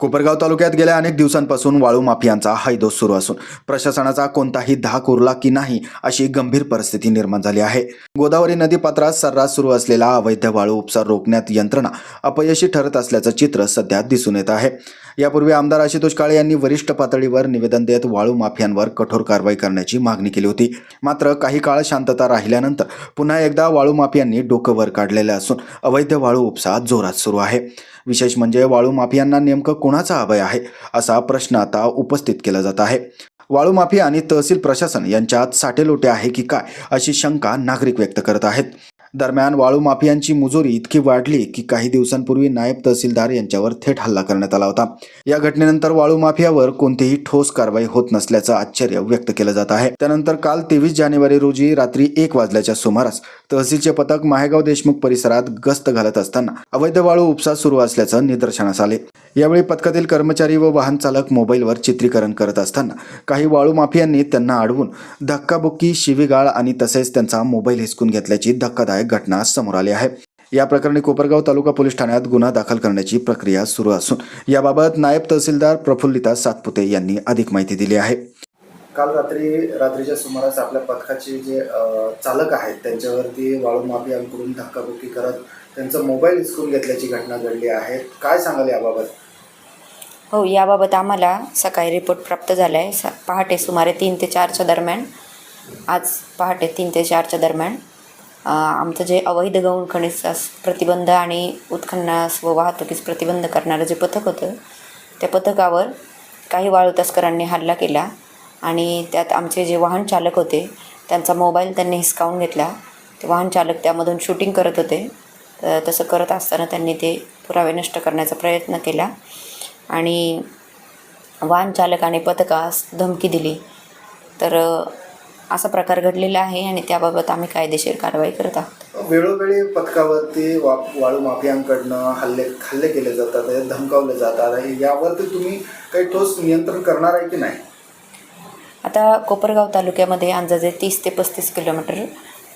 कोपरगाव तालुक्यात गेल्या अनेक दिवसांपासून वाळू माफियांचा हैदोस सुरू असून प्रशासनाचा कोणताही धाक उरला की नाही अशी गंभीर परिस्थिती निर्माण झाली आहे. गोदावरी नदी पात्रात सर्रास सुरू असलेला अवैध वाळू उपचार रोखण्यात यंत्रणा अपयशी ठरत असल्याचं चित्र सध्या दिसून येत आहे. यापूर्वी आमदार आशुतोष काळे यांनी वरिष्ठ पातळीवर निवेदन देत वाळू माफियांवर कठोर कारवाई करण्याची मागणी केली होती. मात्र काही काळ शांतता राहिल्यानंतर पुन्हा एकदा वाळू माफियांनी डोकं वर काढलेलं असून अवैध वाळू उपसा जोरात सुरू आहे. विशेष म्हणजे वाळू माफियांना नेमकं कुणाचा अभय आहे असा प्रश्न आता उपस्थित केला जात आहे. वाळू माफिया आणि तहसील प्रशासन यांच्यात साटेलोटे आहे की काय अशी शंका नागरिक व्यक्त करत आहेत. दरम्यान वाळू माफियांची मुजोरी इतकी वाढली की काही दिवसांपूर्वी नायब तहसीलदार यांच्यावर थेट हल्ला करण्यात आला होता. या घटनेनंतर वाळू माफियावर कोणतीही ठोस कारवाई होत नसल्याचं आश्चर्य व्यक्त केलं जात आहे. त्यानंतर काल तेवीस जानेवारी रोजी रात्री एक वाजल्याच्या सुमारास तहसीलचे पथक माहेगाव देशमुख परिसरात गस्त घालत असताना अवैध वाळू उपसा सुरू असल्याचं निदर्शनास आले. यावेळी पथकातील कर्मचारी व वाहन चालक मोबाईलवर चित्रीकरण करत असताना काही वाळू माफियांनी त्यांना अडवून धक्काबुक्की शिवीगाळ आणि तसेच त्यांचा मोबाईल हिसकून घेतल्याची धक्कादायक घटना समोर आली आहे. या प्रकरणी कोपरगाव तालुका पोलीस ठाण्यात गुन्हा दाखल करण्याची प्रक्रिया सुरू असून याबाबत नायब तहसीलदार प्रफुल्लिता सातपुते यांनी अधिक माहिती दिली आहे. काल रात्री रात्रीच्या सुमारास आपल्या पथकाचे जे चालक आहेत त्यांच्यावरती वाळू माफियांकडून धक्काबुक्की करत त्यांचा मोबाईल हिसकून घेतल्याची घटना घडली आहे. काय सांगाल याबाबत? हो याबाबत आम्हाला सकाळी रिपोर्ट प्राप्त झाला आहे स पहाटे सुमारे तीन ते चारच्या दरम्यान आज पहाटे तीन ते चारच्या दरम्यान आमचं जे अवैध गौण खनिजास प्रतिबंध आणि उत्खननास व वाहतुकीस प्रतिबंध करणारं जे पथक होतं त्या पथकावर काही वाळू तस्करांनी हल्ला केला आणि त्यात आमचे जे वाहन चालक होते त्यांचा मोबाईल त्यांनी हिसकावून घेतला. ते वाहन चालक त्यामधून शूटिंग करत होते. तर तसं करत असताना त्यांनी ते पुरावे नष्ट करण्याचा प्रयत्न केला. आणि वाहन चालक आणि पथकास धमकी दिली. तर असा प्रकार घडलेला आहे आणि त्याबाबत आम्ही कायदेशीर कारवाई करत आहोत. वेळोवेळी पथकावरती वा वाळू माफियांकडनं हल्ले हल्ले केले जातात धमकावले जातात. यावरती तुम्ही काही ठोस नियंत्रण करणार आहे की नाही? आता कोपरगाव तालुक्यामध्ये अंदाजे तीस ते पस्तीस किलोमीटर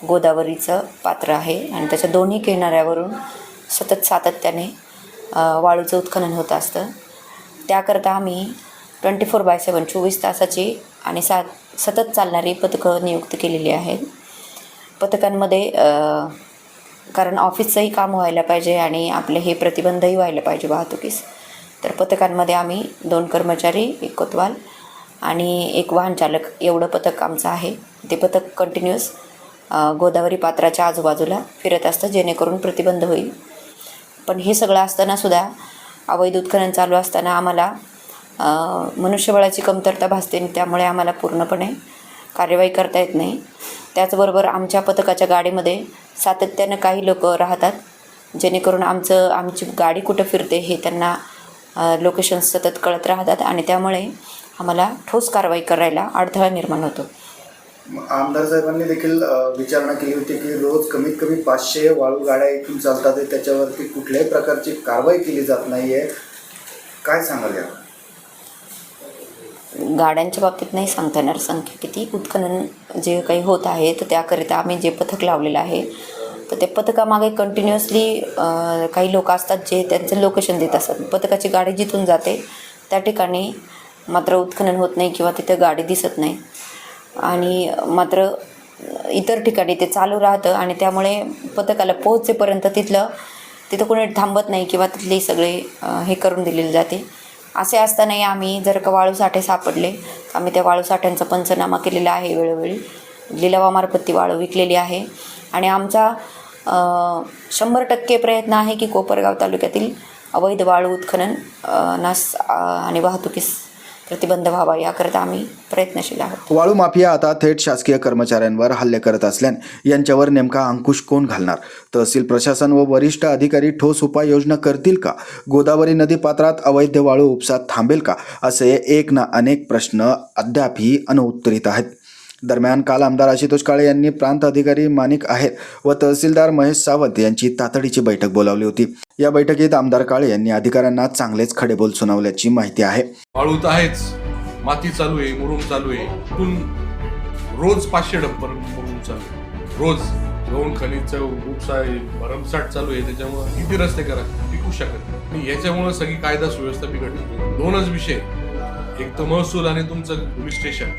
गोदावरीचं पात्र आहे आणि त्याच्या दोन्ही किनाऱ्यावरून सतत सातत्याने वाळूचं उत्खनन होत असतं. त्याकरता आम्ही ट्वेंटी फोर बाय सेवन चोवीस तासाची आणि सा सतत चालणारी पथकं नियुक्त केलेली आहेत. पथकांमध्ये कारण ऑफिसचंही काम व्हायला पाहिजे आणि आपले हे प्रतिबंधही व्हायला पाहिजे वाहतुकीस. तर पथकांमध्ये आम्ही दोन कर्मचारी एक कोतवाल आणि एक वाहनचालक एवढं पथक आमचं आहे. ते पथक कंटिन्युअस गोदावरी पात्राच्या आजूबाजूला फिरत असतं जेणेकरून प्रतिबंध होईल. पण हे सगळं असतानासुद्धा अवैध उत्खनन चालू असताना आम्हाला मनुष्यबळाची कमतरता भासते आणि त्यामुळे आम्हाला पूर्णपणे कार्यवाही करता येत नाही. त्याचबरोबर आमच्या पथकाच्या गाडीमध्ये सातत्यानं काही लोक राहतात जेणेकरून आमचं आमची गाडी कुठं फिरते हे त्यांना लोकेशन सतत कळत राहतात आणि त्यामुळे आम्हाला ठोस कारवाई करायला अडथळा निर्माण होतो. आमदार साहेबांनी देखील विचारणा केली होती की रोज कमीत कमी पाचशे वाळू गाड्या इथून चालतात त्याच्यावरती कुठल्याही प्रकारची कारवाई केली जात नाही आहे काय सांगाल या गाड्यांच्या बाबतीत नाही सांगता येणार. संख्या किती? उत्खनन जे काही होत आहे तर त्याकरिता आम्ही जे पथक लावलेलं आहे तर ते पथकामागे कंटिन्युअसली काही लोक असतात जे त्यांचं लोकेशन देत असतात. पथकाची गाडी जिथून जाते त्या ठिकाणी मात्र उत्खनन होत नाही किंवा तिथं गाडी दिसत नाही. आणि मात्र इतर ठिकाणी ते चालू राहतं आणि त्यामुळे पथकाला पोहोचेपर्यंत तिथलं तिथं कोणी थांबत नाही किंवा तिथले सगळे हे करून दिलेले जाते. असे असतानाही आम्ही जर का वाळूसाठे सापडले तर आम्ही त्या वाळूसाठ्यांचा पंचनामा केलेला आहे वेळोवेळी. लिलावामार्फत ती वाळू विकलेली आहे. आणि आमचा शंभर टक्के प्रयत्न आहे की कोपरगाव तालुक्यातील अवैध वाळू उत्खनन नास आणि वाहतुकीस प्रतिबंध व्हावा याकरता आम्ही प्रयत्नशील आहोत. वाळू माफिया आता थेट शासकीय कर्मचाऱ्यांवर हल्ले करत असल्याने यांच्यावर नेमका अंकुश कोण घालणार? तहसील प्रशासन व वरिष्ठ अधिकारी ठोस उपाययोजना करतील का? गोदावरी नदी पात्रात अवैध वाळू उपसा थांबेल का? असे एक ना अनेक प्रश्न अद्यापही अनुत्तरित आहेत. दरम्यान काल आमदार आशुतोष काळे यांनी प्रांत अधिकारी माणिक आहेर व तहसीलदार महेश सावंत यांची तातडीची बैठक बोलावली होती. या बैठकीत आमदार काळे यांनी अधिकाऱ्यांना चांगलेच खडेबोल सुनावल्याची माहिती आहे. वाळूत तर आहेच. माती चालू आहे मुरुम चालू आहे. इथून रोज पाचशे डंपर मुरुम चालू रोज गौण खनिजचं उपसा भरमसाठ चालू आहे. त्याच्यामुळे किती रस्ते करा टिकू शकत नाही. याच्यामुळे सगळी कायदा सुव्यवस्था बिघडली. दोनच विषय एक तर महसूल आणि तुमचं पोलीस स्टेशन.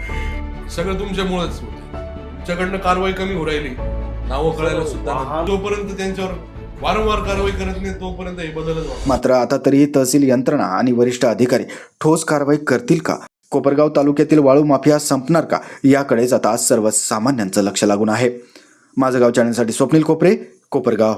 सगळं तुमच्यामुळेच होतं तुमच्याकडनं कारवाई कमी होऊ राहिली. नावं कळायला सुद्धा नाही. जोपर्यंत त्यांच्यावर वारंवार कारवाई करत नाही तोपर्यंत हे बदलच होणार मात्र आता तरी तहसील यंत्रणा आणि वरिष्ठ अधिकारी ठोस कारवाई करतील का? कोपरगाव तालुक्यातील वाळू माफिया संपणार का? याकडेच आता सर्वसामान्यांचं लक्ष लागून आहे. माझं गाव चॅनलसाठी स्वप्नील कोपरे कोपरगाव.